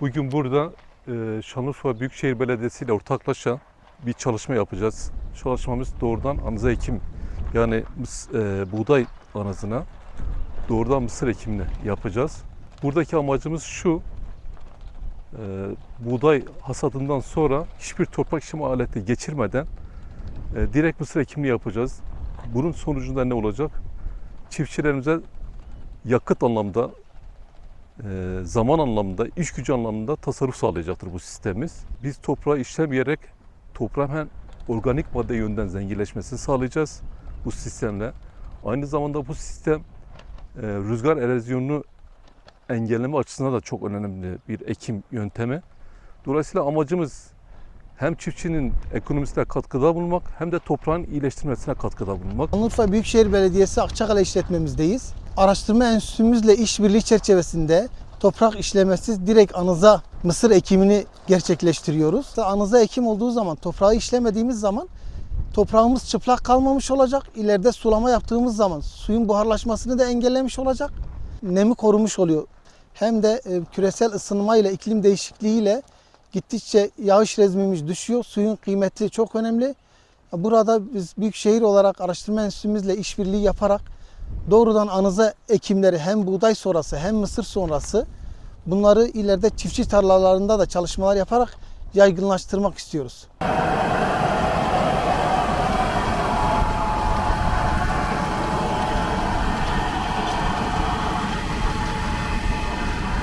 Bugün burada e, Şanlıurfa Büyükşehir Belediyesi ile ortaklaşa bir çalışma yapacağız. Çalışmamız doğrudan anıza ekim yani mıs- e, buğday anızına doğrudan mısır ekimini yapacağız. Buradaki amacımız şu, e, buğday hasadından sonra hiçbir toprak işleme aleti geçirmeden e, direkt mısır ekimini yapacağız. Bunun sonucunda ne olacak? Çiftçilerimize yakıt anlamda, zaman anlamında, iş gücü anlamında tasarruf sağlayacaktır bu sistemimiz. Biz toprağı işlemeyerek toprağın hem organik madde yönden zenginleşmesini sağlayacağız bu sistemle. Aynı zamanda bu sistem e, rüzgar erozyonunu engelleme açısından da çok önemli bir ekim yöntemi. Dolayısıyla amacımız hem çiftçinin ekonomisine katkıda bulunmak hem de toprağın iyileştirmesine katkıda bulunmak. Şanlıurfa Büyükşehir Belediyesi Akçakale işletmemizdeyiz. Araştırma enstitümüzle işbirliği çerçevesinde toprak işlemesiz direkt anıza mısır ekimini gerçekleştiriyoruz. Anıza ekim olduğu zaman, toprağı işlemediğimiz zaman toprağımız çıplak kalmamış olacak. İleride sulama yaptığımız zaman suyun buharlaşmasını da engellemiş olacak. Nemi korumuş oluyor. Hem de e, küresel ısınma ile iklim değişikliği ile gittikçe yağış rezmimiz düşüyor. Suyun kıymeti çok önemli. Burada biz büyükşehir olarak araştırma enstitümüzle işbirliği yaparak doğrudan anıza ekimleri hem buğday sonrası hem mısır sonrası bunları ileride çiftçi tarlalarında da çalışmalar yaparak yaygınlaştırmak istiyoruz.